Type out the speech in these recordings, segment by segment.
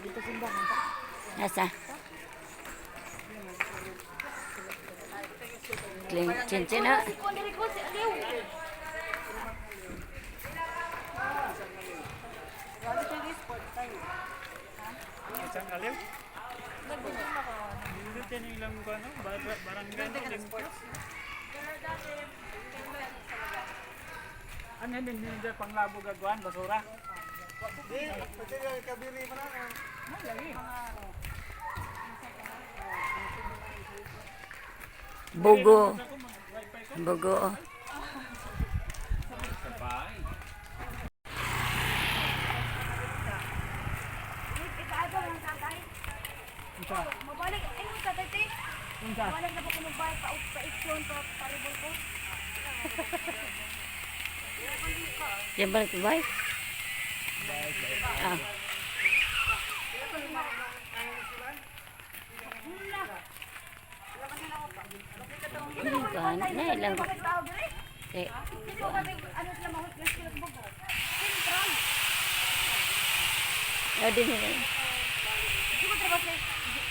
dito simbahan ta. Nasa? Ha. Tayo guys, sport tayo. Isang aliw. Hindi din ilang ano, bar- barangay. limpo. Ano hindi hindi panglabo gagawin, basura. Di, pati kabiri mo na. Bugo. Ikaado lang tatay. Mabalik, ay mo tatay te. Unsa? Mabalik na po ko magbayad pa pa iksyon pa paribol ko. Yan balik ba? Ah. Ano ka? Na ilang eh, oh, din nila. Trabaho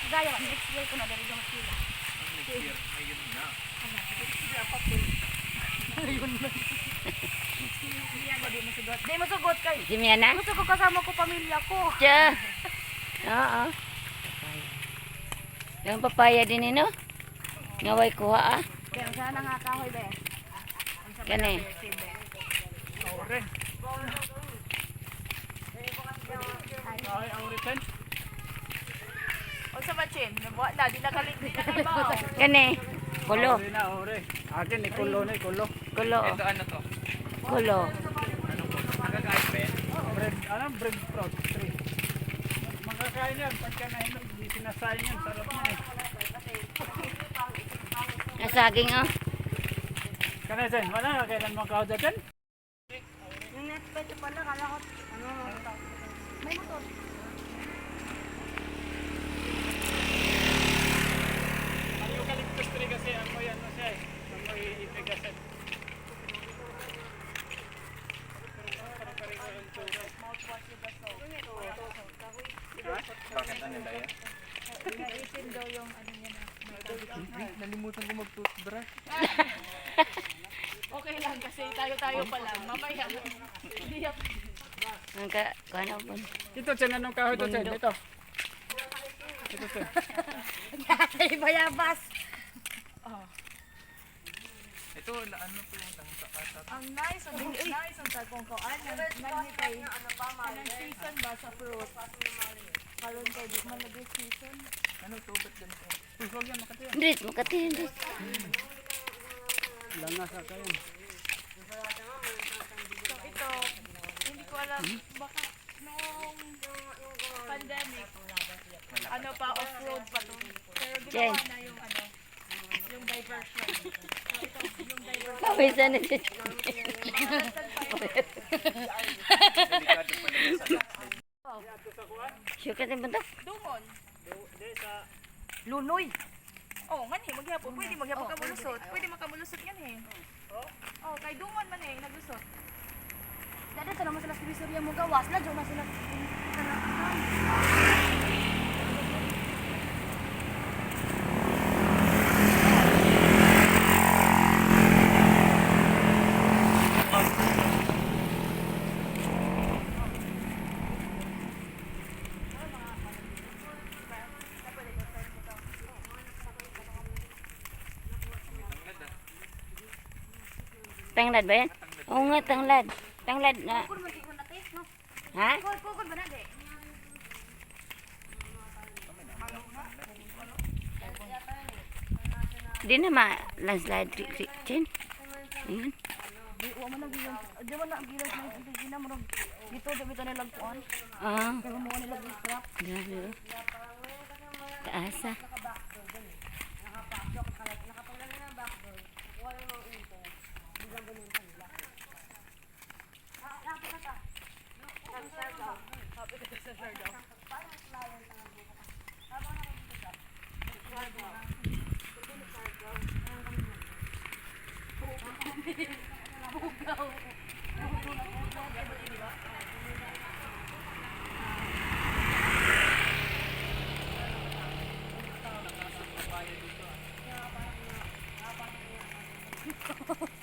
gaya next year ko na diri yung sila. Di mo sugot kay. Si Miana? Gusto ko kasama ko pamilya ko. Tiya. Oo. Yung papaya din nino? Ngaway kuha ah. Kaya sana nga kahoy be. Kani. Aure. Ay, aure ten. O sa machin, nabuhat na, di nakalik, di nakalibaw. Kani. Kulo. Aure na, aure. Akin ni kulo ni kulo. Kulo. Ito ano to? Kulo. Bread, ano, bread fruit tree. Makakain yan, pagka nahinog, di sinasayin yan, sarap yan eh. Nasaging oh. Kana dyan, wala na, kailan mo kao dyan? Yung net pwede pala, kala ko, ano, may motor. Ang eucalyptus tree kasi, amoy ano siya eh. Amoy itigasan. Bakit ano ba yan? Naisin daw yung ano niya na. Nalimutan ko mag-toothbrush. Okay lang kasi tayo-tayo pa lang. Mamaya. Hindi ako. Ang ka, kano po. Ito, dyan, anong kahoy ito, dyan? Ito. Ito, dyan. Tatay bayabas. Ito, la- ano po yung tang sa Ang nice, ang nice ang tagong ko. Ano, nani kay, anong season ba sa fruit? Karoon kay, di man lagi season. Ano to? Ba't ganito? Uy, huwag yan, makatiyan. Dres, makatihin dres. Langas ka yan. So ito, hindi ko alam, baka noong pandemic, ano pa, off-road pa to. Pero ginawa na yung ano, yung diversion. So ito, yung diversion. Kawisan na pala yan sa Sukat yung buntok. Dumon. Di, sa... Lunoy. Oh, man eh, maghapon. Pwede maghapon ka mulusot. Pwede makamulusot yan eh. Oh, kay Dumon man eh, naglusot. Dada sa naman sila sa mo gawas na, dyan na sila. Tanglad ba yan? Oo nga, tanglad. Tanglad na. Ha? Na? Di na ma landslide Jen. Ayun. Di, man ang gilang. Di man ang gilang na yung tigina mo ron. Dito, di bito nilang kuan. Ah, Kaya mo nila scrap. grabe oh. Taasa. Oh.